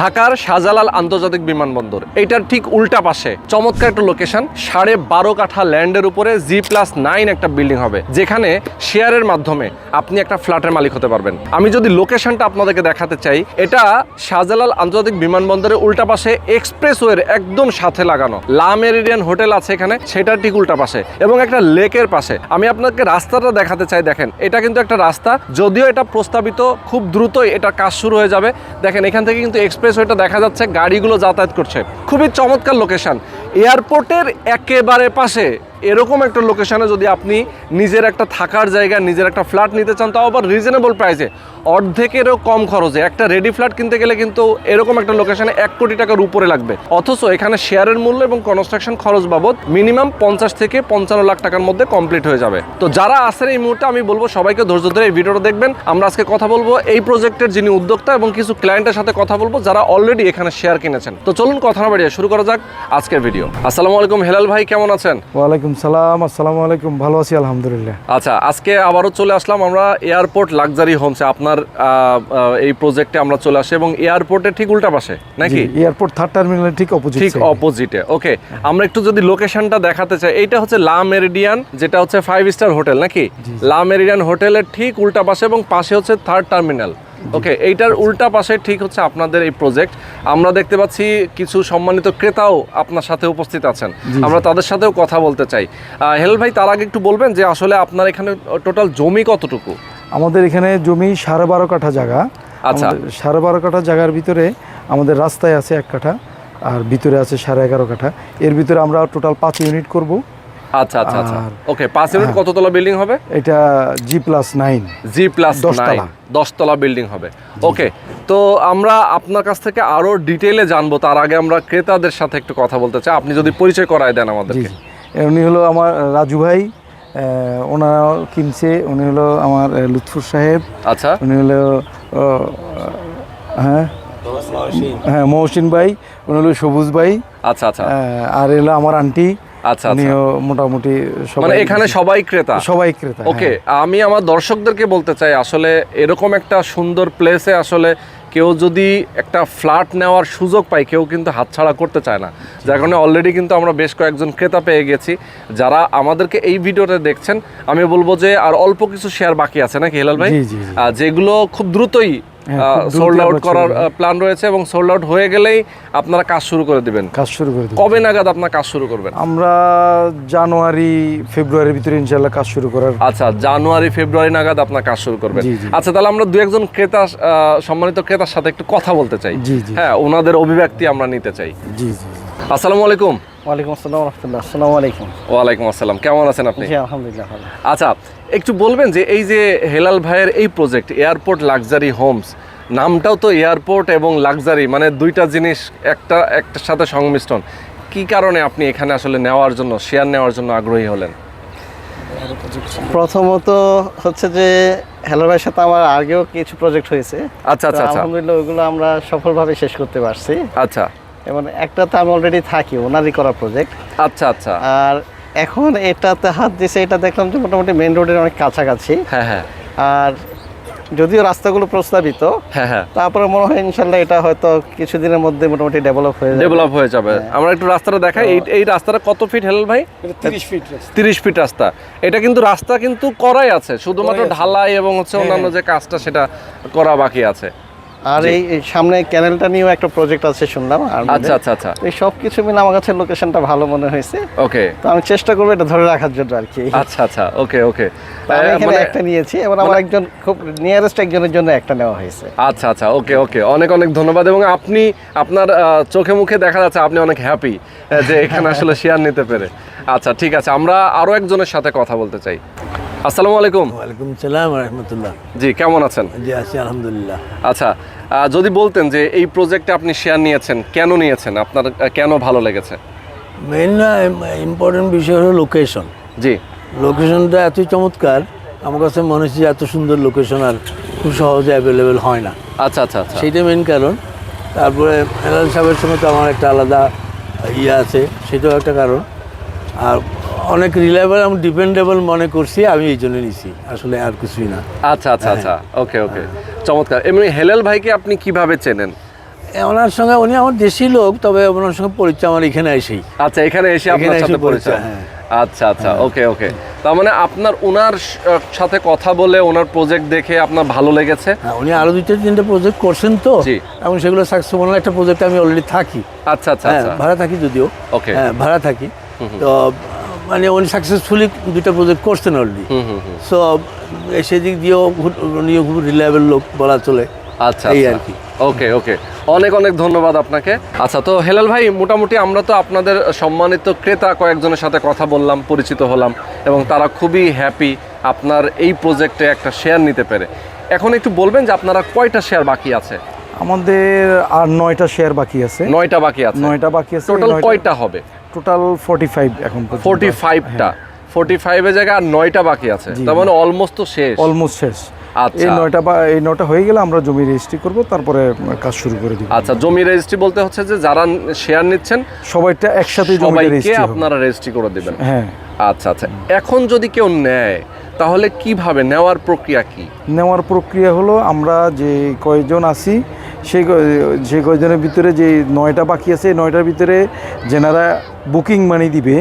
ঢাকার শাহজালাল আন্তর্জাতিক বিমানবন্দর। এটার ঠিক উল্টা পাশে চমৎকার একটা লোকেশন সাড়ে বারো কাঠা ল্যান্ডের উপরে জি প্লাস নাইন একটা বিল্ডিং হবে, যেখানে শেয়ারের মাধ্যমে আপনি একটা ফ্ল্যাটের মালিক হতে পারবেন। আমি যদি লোকেশনটা আপনাদেরকে দেখাতে চাই, এটা শাহজালাল আন্তর্জাতিক বিমানবন্দরের উল্টা পাশে এক্সপ্রেসওয়ের একদম সাথে লাগানো। লা মেরিডিয়ান হোটেল আছে এখানে, সেটার ঠিক উল্টা পাশে। এবং একটা লেকের পাশে। আমি আপনাকে রাস্তাটা দেখাতে চাই, দেখেন, এটা কিন্তু একটা রাস্তা, যদিও এটা প্রস্তাবিত খুব দ্রুতই এটা কাজ শুরু হয়ে যাবে। দেখেন, এখান থেকে কিন্তু এক্সপ্রেসওয়েটা দেখা যাচ্ছে গাড়িগুলো যাতায়াত করছে। খুবই চমৎকার লোকেশান এয়ারপোর্টের একেবারে পাশে এরকম একটা লোকেশানে যদি আপনি নিজের একটা থাকার জায়গা, নিজের একটা ফ্ল্যাট নিতে চান, তাও আবার রিজনেবল প্রাইসে অর্ধেকেরও কম খরচে। একটা রেডি ফ্ল্যাট কিনতে গেলে কিন্তু এরকম একটা লোকেশানে এক কোটি টাকার উপরে লাগবে। অথচ এখানে শেয়ারের মূল্য এবং কনস্ট্রাকশন খরচ বাবদ মিনিমাম পঞ্চাশ থেকে পঞ্চান্ন লাখ টাকার মধ্যে কমপ্লিট হয়ে যাবে। তো যারা আছেন এই মুহূর্তে, আমি বলব সবাইকে ধৈর্য ধরে এই ভিডিওটা দেখবেন। আমরা আজকে কথা বলব এই প্রজেক্টের যিনি উদ্যোক্তা এবং কিছু ক্লায়েন্টের সাথে কথা বলব, যারা অলরেডি এখানে শেয়ার কিনেছেন। তো চলুন কথা না বাড়িয়ে শুরু করা যাক আজকের ভিডিও আসসালামু আলাইকুম, হেলাল ভাই, কেমন আছেন? ওয়ালাইকুম সালাম আসসালামু আলাইকুম। ভালো আছি আলহামদুলিল্লাহ। আচ্ছা আজকে আবারও চলে আসলাম আমরা এয়ারপোর্ট লাক্সারি হোমসে। আপনার এই প্রজেক্টে আমরা চলে আসি এবং এয়ারপোর্টের ঠিক উল্টা পাশে নাকি? এয়ারপোর্ট থার্ড টার্মিনালের ঠিক অপোজিট ঠিক অপোজিটে ওকে আমরা একটু যদি লোকেশনটা দেখাতে চাই এইটা হচ্ছে লা মেরিডিয়ান যেটা হচ্ছে ফাইভ স্টার হোটেল নাকি? লা মেরিডিয়ান হোটেলের ঠিক উল্টা পাশে এবং পাশে হচ্ছে থার্ড টার্মিনাল ওকে এইটার উল্টা পাশে ঠিক হচ্ছে আপনাদের এই প্রজেক্ট আমরা দেখতে পাচ্ছি কিছু সম্মানিত ক্রেতাও আপনার সাথে উপস্থিত আছেন। আমরা তাদের সাথেও কথা বলতে চাই। হেল ভাই তার আগে একটু বলবেন যে আসলে আপনার এখানে টোটাল জমি কতটুকু? আমাদের এখানে জমি সাড়ে বারো কাঠা জায়গা। আচ্ছা। সাড়ে বারো কাঠা জায়গার ভিতরে আমাদের রাস্তায় আছে এক কাঠা আর ভিতরে আছে সাড়ে এগারো কাঠা। এর ভিতরে আমরা টোটাল পাঁচ ইউনিট করব। আচ্ছা আচ্ছা আচ্ছা। ওকে পাঁচ ইউনিট কততলা বিল্ডিং হবে? এটা G plus nine G plus দশতলা। দশতলা বিল্ডিং হবে। ওকে তো আমরা আপনার কাছ থেকে আরও ডিটেইলে জানব। তার আগে আমরা ক্রেতাদের সাথে একটু কথা বলতে চাই। আপনি যদি পরিচয় করায় দেন জি আমাদেরকে উনি হলো আমার রাজু ভাই। আহ, ওনারা কিনছে। উনি হলো আমার লুৎফুর সাহেব। আচ্ছা। উনি হলো হ্যাঁ? হ্যাঁ মহসিন ভাই। উনি হলো সবুজ ভাই। আচ্ছা আচ্ছা। আর এলো আমার আন্টি আচ্ছা আচ্ছা। উনিও মোটামুটি মানে এখানে সবাই ক্রেতা? সবাই ক্রেতা ওকে হ্যাঁ। আমি আমার দর্শকদেরকে বলতে চাই আসলে এরকম একটা সুন্দর প্লেসে আসলে কেউ যদি একটা ফ্ল্যাট নেওয়ার সুযোগ পায় কেউ কিন্তু হাতছাড়া করতে চায় না। যার কারণে অলরেডি কিন্তু আমরা বেশ কয়েকজন ক্রেতা পেয়ে গেছি। যারা আমাদেরকে এই ভিডিওতে দেখছেন আমি বলব যে আর অল্প কিছু শেয়ার বাকি আছে নাকি হেলাল ভাই? যেগুলো খুব দ্রুতই সোল্ড আউট করার প্ল্যান রয়েছে এবং সোল্ড আউট হয়ে গেলেই আপনারা কাজ শুরু করে দিবেন। কাজ শুরু করে কবে নাগাদ আপনার কাজ শুরু করবেন? আমরা জানুয়ারি ফেব্রুয়ারির ভিতরে ইনশাল্লাহ কাজ শুরু করার আচ্ছা জানুয়ারি ফেব্রুয়ারি নাগাদ আপনার কাজ শুরু করবেন। আচ্ছা তাহলে আমরা দু একজন ক্রেতা আহ, সম্মানিত ক্রেতার সাথে একটু কথা বলতে চাই। হ্যাঁ ওনাদের অভিব্যক্তি আমরা নিতে চাই। জি জি জি। আসসালামু আলাইকুম। ওয়ালাইকুম আসসালাম রহমতুল্লাহ। আসসালামু আলাইকুম। ওয়ালাইকুম আসসালাম। কেমন আছেন আপনি? জি আলহামদুলিল্লাহ আচ্ছা একটু বলবেন যে এই যে হেলাল ভাইয়ের এই প্রজেক্ট এয়ারপোর্ট লাক্সারি হোমস নামটাও তো এয়ারপোর্ট এবং লাক্সারি মানে দুইটা জিনিস একটা একটার সাথে সংমিশ্রণ। কি কারণে আপনি এখানে আসলে নেওয়ার জন্য শেয়ার নেওয়ার জন্য আগ্রহী হলেন? প্রথমত হচ্ছে যে হেলাল ভাইয়ের সাথে আমার আগেও কিছু প্রজেক্ট হয়েছে। আচ্ছা আচ্ছা আচ্ছা। আলহামদুলিল্লাহ ওইগুলো আমরা সফলভাবে শেষ করতে পারছি। আচ্ছা। এবং একটাতে আমি অলরেডি থাকি ওনারই করা প্রজেক্ট আচ্ছা আচ্ছা। আর এখন এটাতে হাত দিছে এটা দেখলাম যে মোটামুটি মেন রোডের অনেক কাছাকাছি। হ্যাঁ হ্যাঁ। আর যদিও রাস্তাগুলো প্রস্তাবিত হ্যাঁ হ্যাঁ। তারপরে মনে হয় ইনশাল্লাহ এটা হয়তো কিছুদিনের মধ্যে মোটামুটি ডেভেলপ হয়ে যাবে। ডেভেলপ হয়ে যাবে। আমরা একটু রাস্তাটা দেখাই। এই এই রাস্তাটা কত ফিট হেলাল ভাই? তিরিশ ফিট তিরিশ ফিট রাস্তা। এটা কিন্তু রাস্তা কিন্তু করাই আছে। শুধুমাত্র ঢালাই এবং হচ্ছে অন্যান্য যে কাজটা সেটা করা বাকি আছে। আর এই সামনে ক্যানেলটা নিয়েও একটা প্রজেক্ট আছে শুনলাম আর আচ্ছা আচ্ছা আচ্ছা। এই সব কিছু মিলে আমার কাছে লোকেশনটা ভালো মনে হয়েছে। ওকে তো আমি চেষ্টা করব এটা ধরে রাখার জন্য আর কি। আচ্ছা আচ্ছা ওকে ওকে এখানে একটা নিয়েছি এবং আমার একজন খুব নিয়ারেস্ট একজনের জন্য একটা নেওয়া হয়েছে। আচ্ছা আচ্ছা ওকে ওকে অনেক অনেক ধন্যবাদ এবং আপনি আপনার চোখে মুখে দেখা যাচ্ছে আপনি অনেক হ্যাপি যে এখানে আসলে শেয়ার নিতে পেরে। আচ্ছা ঠিক আছে আমরা আরও একজনের সাথে কথা বলতে চাই। আসসালামু আলাইকুম। ওয়ালাইকুম সালাম রহমতুল্লাহ। জি কেমন আছেন? জি আছি আলহামদুলিল্লাহ। আচ্ছা যদি বলতেন যে এই প্রজেক্টে আপনি শেয়ার নিয়েছেন কেন নিয়েছেন? আপনার কেন ভালো লেগেছে? মেইন ইম্পর্টেন্ট বিষয় হলো লোকেশন জি। লোকেশনটা এতই চমৎকার আমার কাছে মনে হচ্ছে এত সুন্দর লোকেশন আর খুব সহজে অ্যাভেলেবেল হয় না। আচ্ছা আচ্ছা আচ্ছা। সেইটা মেইন কারণ। তারপরে হেলাল সাহেবের সঙ্গে তো আমার একটা আলাদা ইয়ে আছে সেটাও একটা কারণ। আর অনেক রিলায়েবল এবং ডিপেন্ডেবল মনে করছি আমি এই জন্য নিছি। আসলে আর কিছুই না। আচ্ছা আচ্ছা আচ্ছা। ওকে ওকে। চমৎকার। এমনি হেলাল ভাইকে আপনি কীভাবে চেনেন? ওনার সঙ্গে উনি আমার দেশি লোক তবে ওনার সঙ্গে পরিচয় আমার এখানে এসেই। আচ্ছা এখানে এসে আপনার সাথে পরিচয় হ্যাঁ। আচ্ছা আচ্ছা। ওকে ওকে। তার মানে আপনার ওনার সাথে কথা বলে ওনার প্রজেক্ট দেখে আপনার ভালো লেগেছে? হ্যাঁ উনি আরও দুইটা তিনটে প্রজেক্ট করছেন তো এবং সেগুলো সাকসেসফুল একটা প্রজেক্টে আমি অলরেডি থাকি। আচ্ছা আচ্ছা হ্যাঁ আচ্ছা। ভাড়া থাকি যদিও। ওকে। হ্যাঁ ভাড়া থাকি। তো মানে উনি সাকসেসফুলি দুইটা প্রজেক্ট করছেন অলরেডি হুম হুম হুম। সো সেদিক দিয়েও খুব- উনিও খুব রিলায়েবল লোক বলা চলে। আচ্ছা এই। আর কি। ওকে ওকে অনেক অনেক ধন্যবাদ আপনাকে। আচ্ছা তো হেলাল ভাই মোটামুটি আমরা তো আপনাদের সম্মানিত ক্রেতা কয়েকজনের সাথে কথা বললাম পরিচিত হলাম এবং তারা খুবই হ্যাপি আপনার এই প্রজেক্টে একটা শেয়ার নিতে পেরে। এখন একটু বলবেন যে আপনারা কয়টা শেয়ার বাকি আছে? আমাদের আর নয়টা শেয়ার বাকি আছে। নয়টা বাকি আছে। নয়টা বাকি আছে টোটাল কয়টা হবে? টোটাল ফর্টি ফাইভ এখন। ফোর্টি ফাইভটা ফোর্টি ফাইভের জায়গায় আর নয়টা বাকি আছে। তার মানে অলমোস্ট তো শেষ। অলমোস্ট শেষ। আচ্ছা। এই নয়টা বা এই নয়টা হয়ে গেলে আমরা জমি রেজিস্ট্রি করব তারপরে কাজ শুরু করে দিব। আচ্ছা জমি রেজিস্ট্রি বলতে হচ্ছে যে যারা শেয়ার নিচ্ছেন সবাইটা একসাথে জমি রেজিস্ট্রি আপনারা রেজিস্ট্রি করে দিবেন। হ্যাঁ। আচ্ছা আচ্ছা। এখন যদি কেউ নেয় তাহলে কীভাবে? নেওয়ার প্রক্রিয়া কি? নেওয়ার প্রক্রিয়া হলো আমরা যে কয়জন আছি সেই যে কয়জনের ভিতরে যে নয়টা বাকি আছে নয়টার ভিতরে যেনারা বুকিং মানি দিবে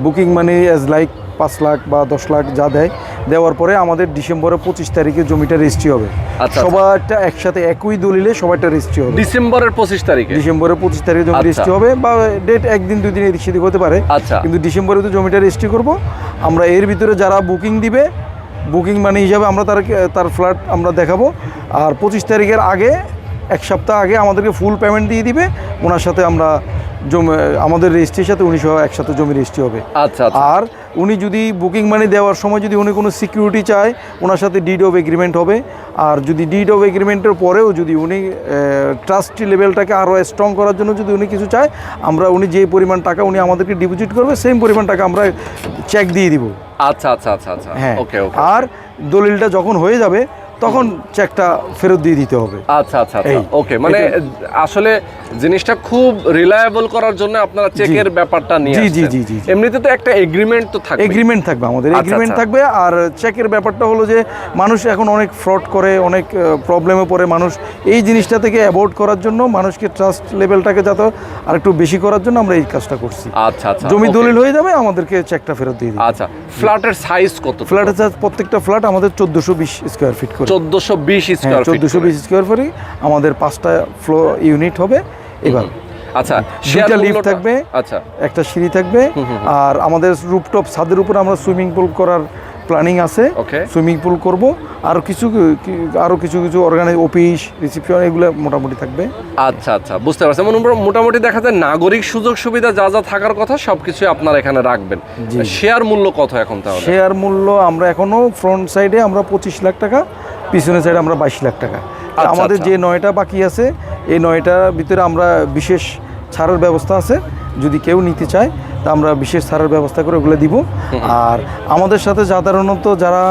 বুকিং মানি অ্যাজ লাইক পাঁচ লাখ বা দশ লাখ যা দেয় দেওয়ার পরে আমাদের ডিসেম্বরের পঁচিশ তারিখে জমিটা রেজিস্ট্রি হবে আচ্ছা। সবারটা একসাথে একই দলিলে সবাইটা রেজিস্ট্রি হবে ডিসেম্বরের পঁচিশ তারিখে ডিসেম্বরের পঁচিশ তারিখে জমি আচ্ছা। রেজিস্ট্রি হবে বা ডেট একদিন দুই দিন এদিক সেদিক হতে পারে আচ্ছা। কিন্তু ডিসেম্বরে তো জমিটা রেজিস্ট্রি করব আমরা এর ভিতরে যারা বুকিং দিবে বুকিং মানে হিসাবে আমরা তার তার ফ্ল্যাট আমরা দেখাবো আর পঁচিশ তারিখের আগে এক সপ্তাহ আগে আমাদেরকে ফুল পেমেন্ট দিয়ে দিবে। ওনার সাথে আমরা জমি আমাদের রেজিস্ট্রির সাথে উনি সহ একসাথে জমি রেজিস্ট্রি হবে। আচ্ছা আচ্ছা। আর উনি যদি বুকিং মানি দেওয়ার সময় যদি উনি কোনো সিকিউরিটি চায় ওনার সাথে ডিড অফ এগ্রিমেন্ট হবে। আর যদি ডিড অফ এগ্রিমেন্টের পরেও যদি উনি ট্রাস্টি লেভেলটাকে আরও স্ট্রং করার জন্য যদি উনি কিছু চায় আমরা উনি যে পরিমাণ টাকা উনি আমাদেরকে ডিপোজিট করবে সেম পরিমাণ টাকা আমরা চেক দিয়ে দিব। আচ্ছা আচ্ছা আচ্ছা আচ্ছা। হ্যাঁ। ওকে ওকে আর দলিলটা যখন হয়ে যাবে তখন চেকটা ফেরত দিয়ে দিতে হবে। আচ্ছা আচ্ছা আচ্ছা। ওকে মানে আসলে জিনিসটা খুব রিলায়েবল করার জন্য আপনারা চেকের ব্যাপারটা নিয়ে জি, জি, জি, জি। এমনিতে তো একটা এগ্রিমেন্ট তো থাকবে এগ্রিমেন্ট থাকবে আমাদের আচ্ছা, এগ্রিমেন্ট আচ্ছা। থাকবে। আর চেকের ব্যাপারটা হলো যে মানুষ এখন অনেক ফ্রড করে অনেক প্রবলেমে পড়ে। মানুষ এই জিনিসটা থেকে অ্যাভয়েড করার জন্য মানুষকে ট্রাস্ট লেভেলটাকে যাতে আর একটু বেশি করার জন্য আমরা এই কাজটা করছি। আচ্ছা আচ্ছা জমি দলিল হয়ে যাবে আমাদেরকে চেকটা ফেরত দিয়ে দিবে। আচ্ছা ফ্ল্যাটের সাইজ কত ফ্ল্যাটের সাইজ প্রত্যেকটা ফ্ল্যাট আমাদের চোদ্দোশো বিশ স্কোয়ার ফিট করে। চোদ্দশো বিশ হ্যাঁ স্কোয়ার চোদ্দোশো বিশ স্কোয়ার ফিট আমাদের পাঁচটা ফ্লো ইউনিট হবে। এবার। আচ্ছা দুইটা লিফট থাকবে আচ্ছা। একটা সিঁড়ি থাকবে আর আমাদের রুপটপ ছাদের উপর আমরা সুইমিং পুল করার প্ল্যানিং আছে. সুইমিং পুল করব। আর কিছু আরও কিছু কিছু অর্গানাইজ অফিস রিসিপশন এগুলো মোটামুটি থাকবে। আচ্ছা আচ্ছা বুঝতে পারছি। মানে মোটামুটি দেখা যায় নাগরিক সুযোগ সুবিধা যা যা থাকার কথা সবকিছু আপনারা এখানে রাখবেন। শেয়ার মূল্য কত এখন তাহলে? শেয়ার মূল্য আমরা এখনও ফ্রন্ট সাইডে আমরা পঁচিশ লাখ টাকা পিছনের সাইডে আমরা বাইশ লাখ টাকা। আচ্ছা, আমাদের আচ্ছা। যে নয়টা বাকি আছে এই নয়টার ভিতরে আমরা বিশেষ ছাড়ের ব্যবস্থা আছে। যদি কেউ নিতে চায় তা আমরা বিশেষ ছাড়ের ব্যবস্থা করে ওগুলো দিব। আর আমাদের সাথে সাধারণত যারা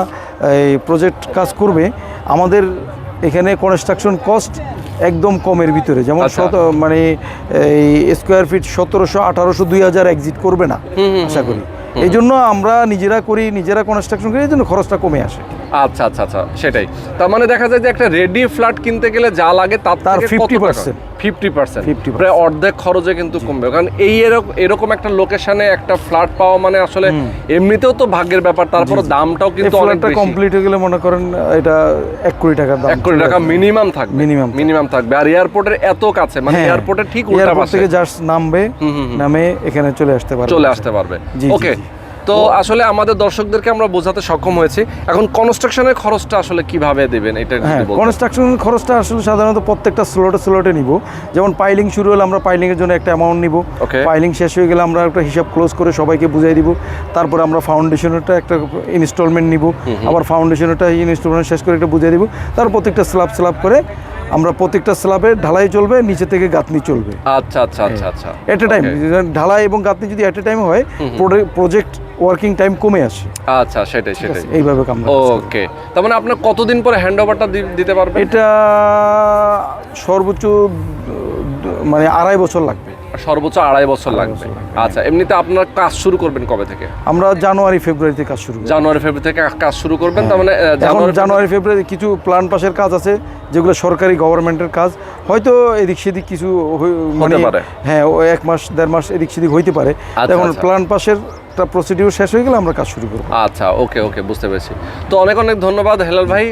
এই প্রজেক্ট কাজ করবে আমাদের এখানে কনস্ট্রাকশন কস্ট একদম কমের ভিতরে। যেমন আচ্ছা। শত মানে এই স্কোয়ার ফিট সতেরোশো আঠারোশো দুই হাজার এক্সিট করবে না। আশা করি। এই জন্য আমরা নিজেরা করি নিজেরা কনস্ট্রাকশন করি এই জন্য খরচটা কমে আসে। আচ্ছা আচ্ছা আচ্ছা সেটাই। তার মানে দেখা যায় যে একটা রেডি ফ্ল্যাট কিনতে গেলে যা লাগে তার তার থেকে 50% ফিফটি পার্সেন্ট 50% প্রায় অর্ধেক খরচে কিন্তু কমবে। কারণ এই এরকম একটা লোকেশনে একটা ফ্ল্যাট পাওয়া মানে আসলে এমনিতেও তো ভাগ্যের ব্যাপার। তারপরে দামটাও কিন্তু অনেকটা কমপ্লিট হয়ে গেলে মনে করেন এটা এক কোটি টাকা দাম। এক কোটি টাকা মিনিমাম থাকবে। মিনিমাম মিনিমাম থাকবে। আর এয়ারপোর্টের এত কাছে মানে হ্যাঁ। এয়ারপোর্টের ঠিক উল্টা পাশে। থেকে জাস্ট নামবে নামে এখানে চলে আসতে পারবে। চলে আসতে পারবে। ওকে। তো আসলে আমাদের দর্শকদেরকে আমরা বোঝাতে সক্ষম হয়েছি। এখন কনস্ট্রাকশনের খরচটা আসলে কীভাবে দেবেন? এটা হ্যাঁ বলতেন। কনস্ট্রাকশন খরচটা আসলে সাধারণত প্রত্যেকটা স্লটে স্লটে নিব। যেমন পাইলিং শুরু হলে আমরা পাইলিংয়ের জন্য একটা অ্যামাউন্ট নিব. পাইলিং শেষ হয়ে গেলে আমরা একটা হিসাব ক্লোজ করে সবাইকে বুঝিয়ে দিব। তারপর আমরা ফাউন্ডেশনেরটা একটা ইনস্টলমেন্ট নিব। আবার ফাউন্ডেশনেরটা ইনস্টলমেন্ট শেষ করে একটা বুঝিয়ে দিব। তার প্রত্যেকটা স্ল্যাব স্ল্যাব করে আমরা প্রত্যেকটা স্ল্যাবে ঢালাই চলবে নিচে থেকে গাঁথনি চলবে। আচ্ছা আচ্ছা আচ্ছা আচ্ছা। এট এ টাইম ঢালাই এবং গাঁথনি যদি এট এ টাইম হয় প্রজেক্ট ওয়ার্কিং টাইম কমে আসে। আচ্ছা সেটাই সেটাই। এইভাবে কাম ওকে তার মানে আপনার কতদিন পরে হ্যান্ড ওভারটা দিতে পারবেন? এটা সর্বোচ্চ মানে আড়াই বছর লাগবে। সর্বোচ্চ আড়াই বছর লাগবে। আচ্ছা এমনিতে আপনার কাজ শুরু করবেন কবে থেকে? আমরা জানুয়ারি ফেব্রুয়ারিতে কাজ শুরু জানুয়ারি ফেব্রুয়ারি থেকে কাজ শুরু করবেন তার মানে জানুয়ারি জানুয়ারি ফেব্রুয়ারি কিছু প্ল্যান পাশের কাজ আছে যেগুলো সরকারি গভর্নমেন্টের কাজ। হয়তো এদিক সেদিক কিছু মানে পারে। হ্যাঁ এক মাস দেড় মাস এদিক সেদিক হইতে পারে। আচ্ছা, এখন আচ্ছা। প্ল্যান পাসের প্রসিডিউর শেষ হয়ে গেলে আমরা কাজ শুরু করব। আচ্ছা ওকে ওকে বুঝতে পেরেছি। তো অনেক অনেক ধন্যবাদ হেলাল ভাই।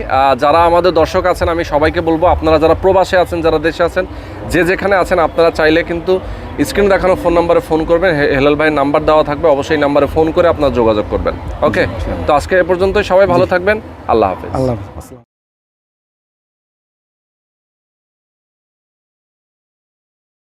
যারা আমাদের দর্শক আছেন আমি সবাইকে বলব আপনারা যারা প্রবাসে আছেন যারা দেশে আছেন যে যেখানে আছেন আপনারা চাইলে কিন্তু স্ক্রিন দেখানো ফোন নাম্বারে ফোন করবেন। হেলাল ভাইয়ের নাম্বার দেওয়া থাকবে অবশ্যই নাম্বারে ফোন করে আপনারা যোগাযোগ করবেন। ওকে তো আজকে এ পর্যন্তই সবাই ভালো থাকবেন। আল্লাহ হাফেজ। আল্লাহ হাফেজ।